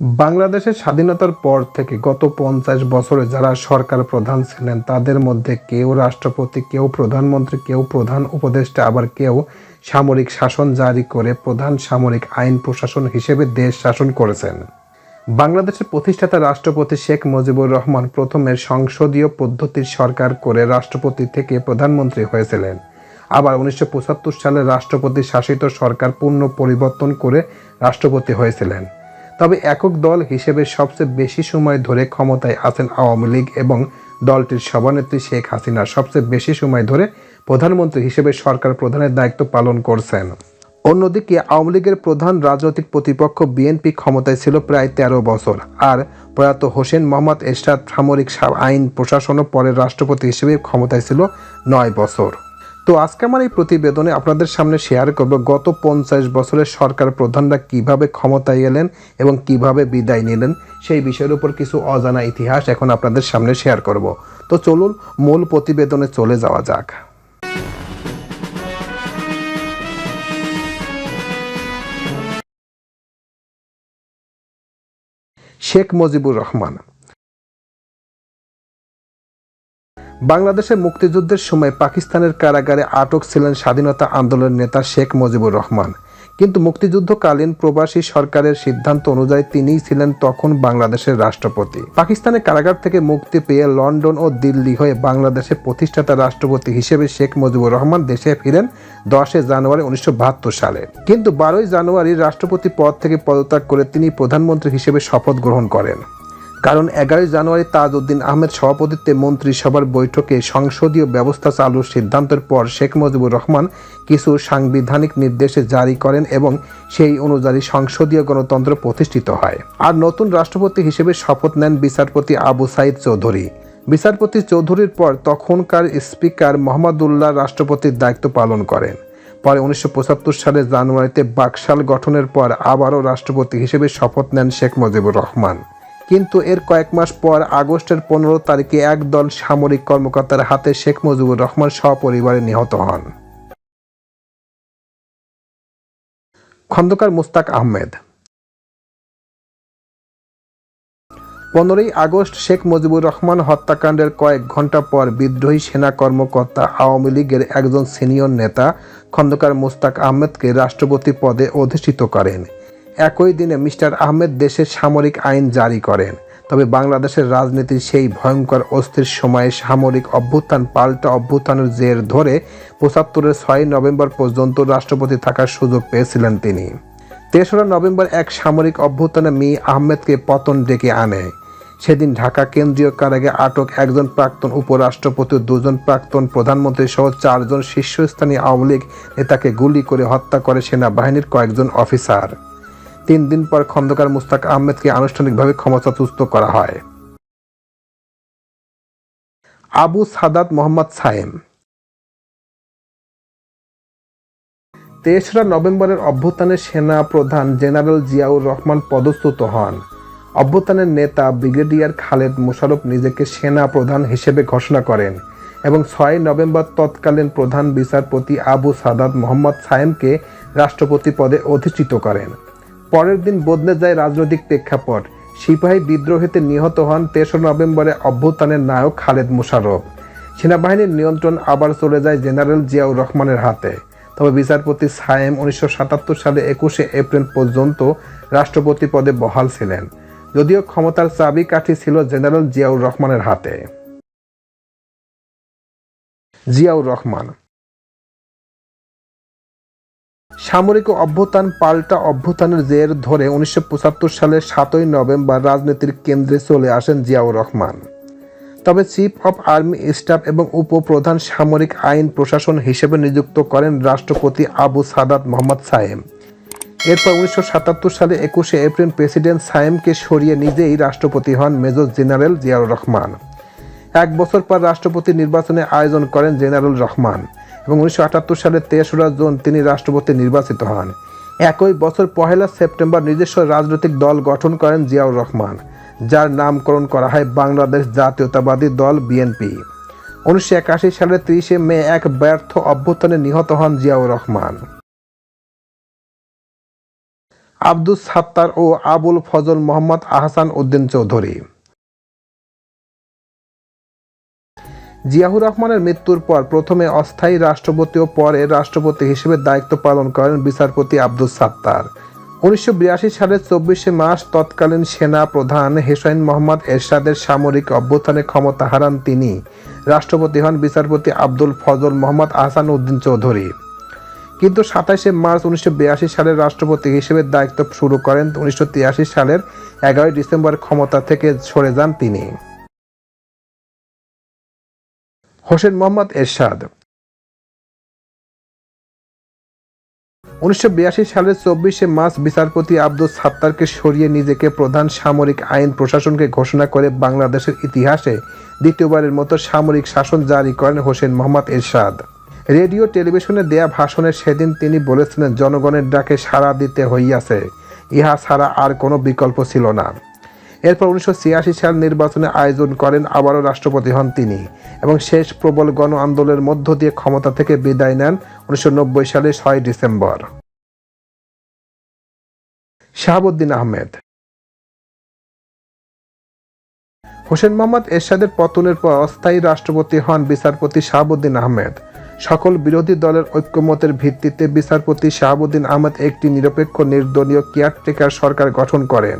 বাংলাদেশের স্বাধীনতার পর থেকে গত পঞ্চাশ বছরে যারা সরকার প্রধান ছিলেন, তাদের মধ্যে কেউ রাষ্ট্রপতি, কেউ প্রধানমন্ত্রী, কেউ প্রধান উপদেষ্টা, আবার কেউ সামরিক শাসন জারি করে প্রধান সামরিক আইন প্রশাসন হিসেবে দেশ শাসন করেছেন। বাংলাদেশের প্রতিষ্ঠাতা রাষ্ট্রপতি শেখ মুজিবুর রহমান প্রথমে সংসদীয় পদ্ধতির সরকার করে রাষ্ট্রপতি থেকে প্রধানমন্ত্রী হয়েছিলেন। আবার উনিশশো পঁচাত্তর সালে রাষ্ট্রপতি শাসিত সরকার পূর্ণ পরিবর্তন করে রাষ্ট্রপতি হয়েছিলেন। তবে একক দল হিসেবে সবচেয়ে বেশি সময় ধরে ক্ষমতায় আছেন আওয়ামী লীগ এবং দলটির সভানেত্রী শেখ হাসিনা। সবচেয়ে বেশি সময় ধরে প্রধানমন্ত্রী হিসেবে সরকার প্রধানের দায়িত্ব পালন করছেন। অন্যদিকে আওয়ামী লীগের প্রধান রাজনৈতিক প্রতিপক্ষ বিএনপি ক্ষমতায় ছিল প্রায় তেরো বছর আর প্রয়াত হোসেন মোহাম্মদ এরশাদ সামরিক আইন প্রশাসন পরে রাষ্ট্রপতি হিসেবে ক্ষমতায় ছিল নয় বছর। তো আজকে আমার এই প্রতিবেদনে আপনাদের সামনে শেয়ার করব গত পঞ্চাশ বছরের সরকার প্রধানরা কীভাবে ক্ষমতায় এলেন এবং কীভাবে বিদায় নিলেন, সেই বিষয়ের উপর কিছু অজানা ইতিহাস এখন আপনাদের সামনে শেয়ার করব। তো চলুন মূল প্রতিবেদনে চলে যাওয়া যাক। শেখ মুজিবুর রহমান বাংলাদেশের মুক্তিযুদ্ধের সময় পাকিস্তানের কারাগারে আটক ছিলেন স্বাধীনতা আন্দোলনের নেতা শেখ মুজিবুর রহমান। কিন্তু মুক্তিযুদ্ধকালীন প্রবাসী সরকারের সিদ্ধান্ত অনুযায়ী তিনিই ছিলেন তখন বাংলাদেশের রাষ্ট্রপতি। পাকিস্তানের কারাগার থেকে মুক্তি পেয়ে লন্ডন ও দিল্লি হয়ে বাংলাদেশের প্রতিষ্ঠাতা রাষ্ট্রপতি হিসেবে শেখ মুজিবুর রহমান দেশে ফিরেন দশে জানুয়ারি উনিশশো বাহাত্তর সালে। কিন্তু বারোই জানুয়ারি রাষ্ট্রপতি পদ থেকে পদত্যাগ করে তিনি প্রধানমন্ত্রী হিসেবে শপথ গ্রহণ করেন। কারণ এগারোই জানুয়ারি তাজউদ্দিন আহমেদ সভাপতিত্বে মন্ত্রিসভার বৈঠকে সংসদীয় ব্যবস্থা চালুর সিদ্ধান্তের পর শেখ মুজিবুর রহমান কিছু সাংবিধানিক নির্দেশে জারি করেন এবং সেই অনুযায়ী সংসদীয় গণতন্ত্র প্রতিষ্ঠিত হয়। আর নতুন রাষ্ট্রপতি হিসেবে শপথ নেন বিচারপতি আবু সাইদ চৌধুরী। বিচারপতি চৌধুরীর পর তখনকার স্পিকার মোহাম্মদুল্লাহ রাষ্ট্রপতির দায়িত্ব পালন করেন। পরে উনিশশো সালে জানুয়ারিতে বাকশাল গঠনের পর আবারও রাষ্ট্রপতি হিসেবে শপথ নেন শেখ মুজিবুর রহমান। কিন্তু এর কয়েক মাস পর আগস্টের পনেরো তারিখে একদল সামরিক কর্মকর্তার হাতে শেখ মুজিবুর রহমান সপরিবারে নিহত হন। খন্দকার মুস্তাক আহমেদ। পনেরোই আগস্ট শেখ মুজিবুর রহমান হত্যাকাণ্ডের কয়েক ঘণ্টা পর বিদ্রোহী সেনা কর্মকর্তা আওয়ামী লীগের একজন সিনিয়র নেতা খন্দকার মুস্তাক আহমেদকে রাষ্ট্রপতি পদে অধিষ্ঠিত করেন। একই দিনে মিস্টার আহমেদ দেশের সামরিক আইন জারি করেন। তবে বাংলাদেশের রাজনীতির সেই ভয়ঙ্কর অস্থির সময়ে সামরিক অভ্যুত্থান, পাল্টা অভ্যুত্থানের জের ধরে পঁচাত্তরের ছয় নভেম্বর পর্যন্ত রাষ্ট্রপতি থাকার সুযোগ পেয়েছিলেন তিনি। তেসরা নভেম্বর এক সামরিক অভ্যুত্থানে মি. আহমেদকে পতন ডেকে আনে। সেদিন ঢাকা কেন্দ্রীয় কারাগে আটক একজন প্রাক্তন উপরাষ্ট্রপতি দুজন প্রাক্তন প্রধানমন্ত্রী সহ চারজন শীর্ষস্থানীয় আওয়ামী লীগ নেতাকে গুলি করে হত্যা করে সেনাবাহিনীর কয়েকজন অফিসার। তিন দিন পর খন্দকার মুস্তাক আহমেদকে আনুষ্ঠানিকভাবে ক্ষমতাচ্যুত করা হয়। আবু সাদাত মোহাম্মদ সায়েম। তেসরা নভেম্বরের অভ্যুত্থানে সেনা প্রধান জেনারেল জিয়াউর রহমান পদচ্যুত হন। অভ্যুত্থানের নেতা ব্রিগেডিয়ার খালেদ মোশারফ নিজেকে সেনা প্রধান হিসেবে ঘোষণা করেন এবং ছয় নভেম্বর তৎকালীন প্রধান বিচারপতি আবু সাদাত মোহাম্মদ সায়েমকে রাষ্ট্রপতি পদে অধিষ্ঠিত করেন। পরের দিন বদলে যায় রাজনৈতিক প্রেক্ষাপট। সিপাহী বিদ্রোহেতে নিহত হন তেসরা নভেম্বরে অভ্যুত্থানের নায়ক খালেদ মোশারফ সেনাবাহিনীর নিয়ন্ত্রণ আবার চলে যায় জেনারেল জিয়াউর রহমানের হাতে। তবে বিচারপতি সায়েম উনিশশো সাতাত্তর সালে একুশে এপ্রিল পর্যন্ত রাষ্ট্রপতি পদে বহাল ছিলেন। যদিও ক্ষমতার চাবিকাঠি ছিল জেনারেল জিয়াউর রহমানের হাতে। জিয়াউর রহমান সামরিক অভ্যুত্থান পাল্টা অভ্যুত্থানের জের ধরে উনিশশো সালের সাতই নভেম্বর রাজনীতির কেন্দ্রে চলে আসেন জিয়াউর রহমান। তবে চিফ অফ আর্মি স্টাফ এবং উপপ্রধান সামরিক আইন প্রশাসন হিসেবে নিযুক্ত করেন রাষ্ট্রপতি আবু সাদাত মোহাম্মদ সায়েম। এরপর উনিশশো সাতাত্তর সালে একুশে এপ্রিল প্রেসিডেন্ট সায়েমকে সরিয়ে নিজেই রাষ্ট্রপতি হন মেজর জেনারেল জিয়াউর রহমান। এক বছর পর রাষ্ট্রপতি নির্বাচনে আয়োজন করেন জেনারেল রহমান। এবং উনিশশো সালের তেসরা জুন তিনি রাষ্ট্রপতি নির্বাচিত হন। একই বছর পহেলা সেপ্টেম্বর নিজস্ব রাজনৈতিক দল গঠন করেন জিয়াউর রহমান, যার নামকরণ করা হয় বাংলাদেশ জাতীয়তাবাদী দল বিএনপি। উনিশশো একাশি সালের তিরিশে মে এক ব্যর্থ অভ্যুত্থানে নিহত হন জিয়াউর রহমান। আব্দুস সাত্তার ও আবুল ফজল মোহাম্মদ আহসান উদ্দিন চৌধুরী। জিয়াউর রহমানের মৃত্যুর পর প্রথমে অস্থায়ী রাষ্ট্রপতি ও পরে রাষ্ট্রপতি হিসেবে দায়িত্ব পালন করেন বিচারপতি আব্দুস সাত্তার। উনিশশো বিরাশি সালের চব্বিশে মার্চ তৎকালীন সেনা প্রধান হেসাইন মোহাম্মদ এরশাদের সামরিক অভ্যুত্থানে ক্ষমতা হারান তিনি। রাষ্ট্রপতি হন বিচারপতি আব্দুল ফজল মোহাম্মদ আহসান উদ্দিন চৌধুরী। কিন্তু সাতাশে মার্চ উনিশশো বিরাশি সালের রাষ্ট্রপতি হিসেবে দায়িত্ব শুরু করেন উনিশশো তিরাশি সালের এগারোই ডিসেম্বর ক্ষমতা থেকে সরে যান তিনি। হোসেন মোহাম্মদ এরশাদ। উনিশশো বিরাশি সালের চব্বিশে মার্চ বিচারপতি আব্দুল সাত্তারকে সরিয়ে নিজেকে প্রধান সামরিক আইন প্রশাসনকে ঘোষণা করে বাংলাদেশের ইতিহাসে দ্বিতীয়বারের মতো সামরিক শাসন জারি করেন হোসেন মোহাম্মদ এরশাদ। রেডিও, টেলিভিশনে দেয়া ভাষণে সেদিন তিনি বলেছিলেন, জনগণের ডাকে সাড়া দিতে হইয়াছে। ইহা ছাড়া আর কোনো বিকল্প ছিল না। এরপর উনিশশো ছিয়াশি সাল নির্বাচনে আয়োজন করেন আবারও রাষ্ট্রপতি হন তিনি এবং শেষ প্রবল গণ আন্দোলনের মধ্য দিয়ে ক্ষমতা থেকে বিদায় নেন উনিশশো নব্বই সালে ছয় ডিসেম্বর। শাহাবুদ্দিন আহমেদ। হোসেন মোহাম্মদ এরশাদের পতনের পর অস্থায়ী রাষ্ট্রপতি হন বিচারপতি শাহাবুদ্দিন আহমেদ। সকল বিরোধী দলের ঐক্যমতের ভিত্তিতে বিচারপতি শাহাবুদ্দিন আহমেদ একটি নিরপেক্ষ, নির্দলীয় কেয়ারটেকার সরকার গঠন করেন।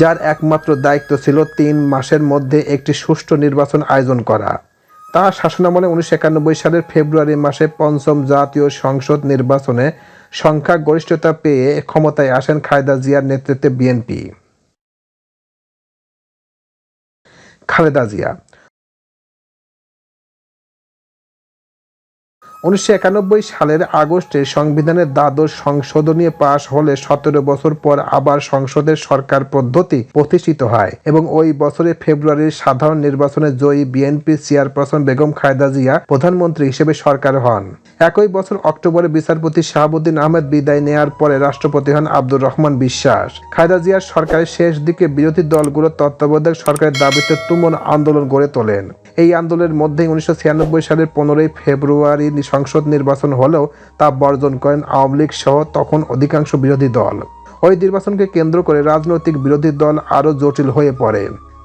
যার একমাত্র দায়িত্ব ছিল তিন মাসের মধ্যে একটি সুষ্ঠু নির্বাচন আয়োজন করা। তার শাসনামলে উনিশশো একানব্বই সালের ফেব্রুয়ারি মাসে পঞ্চম জাতীয় সংসদ নির্বাচনে সংখ্যা গরিষ্ঠতা পেয়ে ক্ষমতায় আসেন খালেদা জিয়ার নেতৃত্বে বিএনপি। খালেদা জিয়া উনিশশো একানব্বই সালের আগস্টে সংবিধানের দ্বাদশ সংশোধনী পাশ হলে সতেরো বছর পর আবার সংসদের সরকার পদ্ধতি প্রতিষ্ঠিত হয় এবং ওই বছরে ফেব্রুয়ারির সাধারণ নির্বাচনে জয়ী বিএনপি চেয়ারপারসন বেগম খায়দা জিয়া প্রধানমন্ত্রী হিসেবে সরকার হন। একই বছর অক্টোবরে বিচারপতি শাহাবুদ্দিন আহমেদ বিদায় নেয়ার পরে রাষ্ট্রপতি হন আব্দুর রহমান বিশ্বাস। খায়দা জিয়ার সরকারের শেষ দিকে বিরোধী দলগুলো তত্ত্বাবধায়ক সরকারের দাবিতে তুমুল আন্দোলন গড়ে তোলেন। এই আন্দোলনের মধ্যেই উনিশশো ছিয়ানব্বই সালের পনেরোই ফেব্রুয়ারি সংসদ নির্বাচন হলেও তা বর্জন করেন আওয়ামী লীগ সহ তখন অধিকাংশ বিরোধী দল। ওই নির্বাচনকে কেন্দ্র করে রাজনৈতিক বিরোধী দল আরও জটিল হয়ে পড়ে।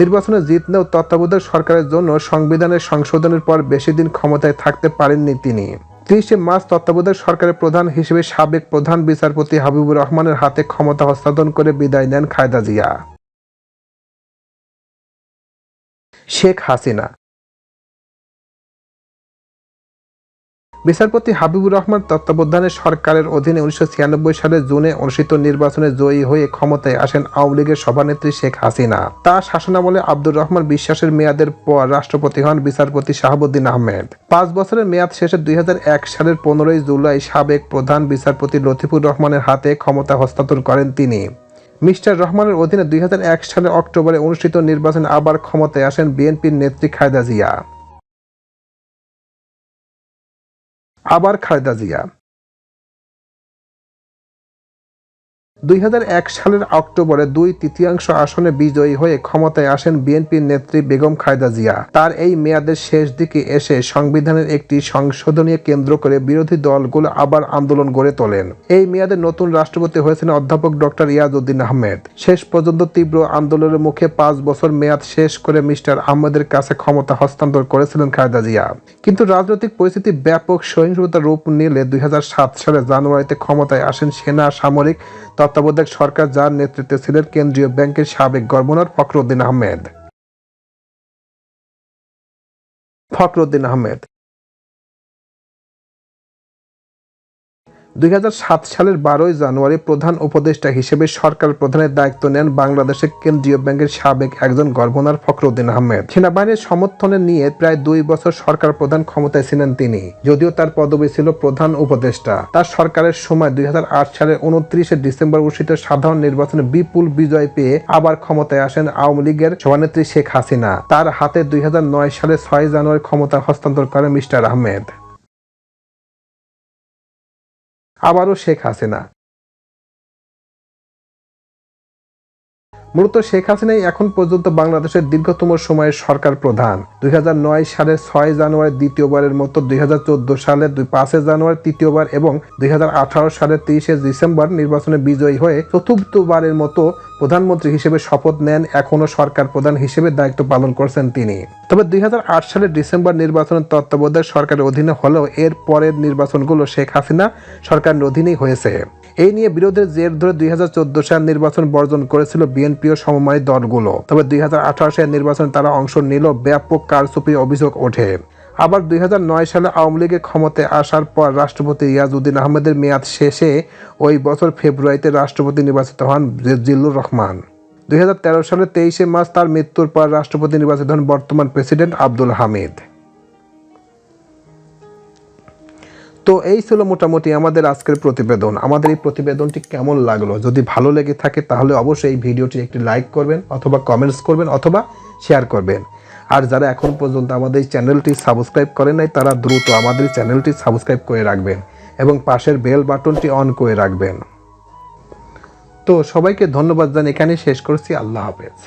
নির্বাচনে জিতলেও তত্ত্বাবধায়ক সরকারের জন্য সংবিধানের সংশোধনের পর বেশি দিন ক্ষমতায় থাকতে পারেননি তিনি। ত্রিশে মার্চ তত্ত্বাবধায়ক সরকারের প্রধান হিসেবে সাবেক প্রধান বিচারপতি হাবিবুর রহমানের হাতে ক্ষমতা হস্তান্তর করে বিদায় নেন খায়দা জিয়া। শেখ হাসিনা বিচারপতি হাবিবুর রহমান তত্ত্বাবধানে সরকারের অধীনে উনিশশো ছিয়ানব্বই সালে জুনে অনুষ্ঠিত নির্বাচনে জয়ী হয়ে ক্ষমতায় আসেন আওয়ামী লীগের সভানেত্রী শেখ হাসিনা। তার শাসনামলে আব্দুর রহমান বিশ্বাসের মেয়াদের পর রাষ্ট্রপতি হন বিচারপতি শাহাবুদ্দিন আহমেদ। পাঁচ বছরের মেয়াদ শেষে দুই হাজার এক সালের পনেরোই জুলাই সাবেক প্রধান বিচারপতি লতিফুর রহমানের হাতে ক্ষমতা হস্তান্তর করেন তিনি। মিস্টার রহমানের অধীনে দুই সালের অক্টোবরে অনুষ্ঠিত নির্বাচনে আবার ক্ষমতায় আসেন বিএনপির নেত্রী খায়দা জিয়া। আবার খালেদা জিয়া। দুই হাজার এক সালের অক্টোবরে দুই তৃতীয়াংশ আসনে বিজয়ী হয়ে ক্ষমতায় আসেন বিএনপির নেত্রী বেগম খায়দা জিয়া। তার এই মেয়াদের শেষ দিকে এসে সংবিধানের একটি সংশোধনীয় কেন্দ্র করে বিরোধী দলগুলো আবার আন্দোলন গড়ে তোলেন। এই মেয়াদে নতুন রাষ্ট্রপতি হয়েছেন অধ্যাপক ডক্টর ইয়াজউদ্দিন আহমেদ। শেষ পর্যন্ত তীব্র আন্দোলনের মুখে পাঁচ বছর মেয়াদ শেষ করে মিস্টার আহমেদের কাছে ক্ষমতা হস্তান্তর করেছিলেন খায়দা জিয়া। কিন্তু রাজনৈতিক পরিস্থিতি ব্যাপক সহিংসতার রূপ নিলে দুই হাজার সাত সালে জানুয়ারিতে ক্ষমতায় আসেন সেনা সামরিক তত্ত্বাবধায়ক সরকার যার নেতৃত্বে ছিলেন কেন্দ্রীয় ব্যাংকের সাবেক গভর্নর ফখরুদ্দিন আহমেদ। ফখরুদ্দিন আহমেদ। দুই হাজার সাত সালের বারোই জানুয়ারি প্রধান উপদেষ্টা হিসেবে সরকার প্রধানের দায়িত্ব নেন বাংলাদেশের কেন্দ্রীয় ব্যাংকের সাবেক একজন গভর্নর ফখরুদ্দিন আহমেদ। সেনাবাহিনীর সমর্থনে নিয়ে প্রায় দুই বছর সরকার প্রধান ক্ষমতায় ছিলেন তিনি, যদিও তার পদবি ছিল প্রধান উপদেষ্টা। তার সরকারের সময় দুই হাজার আট সালের উনত্রিশে ডিসেম্বর অনুষ্ঠিত সাধারণ নির্বাচনে বিপুল বিজয় পেয়ে আবার ক্ষমতায় আসেন আওয়ামী লীগের সভানেত্রী শেখ হাসিনা। তার হাতে দুই হাজার নয় সালে ছয় জানুয়ারি ক্ষমতা হস্তান্তর করেন মিস্টার আহমেদ। আবারও শেখ হাসিনা। মূলত শেখ হাসিনাই এখন পর্যন্ত বাংলাদেশের দীর্ঘতম সময়ের সরকার প্রধান। দুই সালের ছয় জানুয়ারি দ্বিতীয়বারের মতো, দুই সালের দুই পাঁচে জানুয়ারি তৃতীয়বার এবং দুই হাজার আঠারো সালের তিরিশে ডিসেম্বর নির্বাচনে বিজয়ী হয়ে চতুর্থবারের মতো প্রধানমন্ত্রী হিসেবে শপথ নেন, এখনও সরকার প্রধান হিসেবে দায়িত্ব পালন করছেন তিনি। তবে দুই সালের ডিসেম্বর নির্বাচনের তত্ত্বাবধায়ক সরকারের অধীনে হলেও এর পরের নির্বাচনগুলো শেখ হাসিনা সরকারের অধীনেই হয়েছে। এই নিয়ে বিরোধের জের ধরে দুই হাজার চোদ্দ সাল নির্বাচন বর্জন করেছিল বিএনপি ও সমময় দলগুলো। তবে দুই হাজার আঠারো সালের নির্বাচনে তারা অংশ নিল ব্যাপক কারচুপির অভিযোগ ওঠে। আবার দুই হাজার নয় সালে আওয়ামী লীগের ক্ষমতায় আসার পর রাষ্ট্রপতি রিয়াজউদ্দিন আহমেদের মেয়াদ শেষে ওই বছর ফেব্রুয়ারিতে রাষ্ট্রপতি নির্বাচিত হন জিল্লুর রহমান। দুই সালের তেইশে মার্চ তার মৃত্যুর পর রাষ্ট্রপতি নির্বাচিত হন বর্তমান প্রেসিডেন্ট আব্দুল হামিদ। তো এই ছিল মোটামুটি আমাদের আজকের প্রতিবেদন। আমাদের এই প্রতিবেদনটি কেমন লাগল? যদি ভালো লেগে থাকে তাহলে অবশ্যই এই ভিডিওটি একটি লাইক করবেন অথবা কমেন্টস করবেন অথবা শেয়ার করবেন। আর যারা এখন পর্যন্ত আমাদের চ্যানেলটি সাবস্ক্রাইব করে নাই, তারা দ্রুত আমাদের চ্যানেলটি সাবস্ক্রাইব করে রাখবেন এবং পাশের বেল বাটনটি অন করে রাখবেন। তো সবাইকে ধন্যবাদ জানিয়ে এখানে শেষ করছি, আল্লাহ হাফেজ।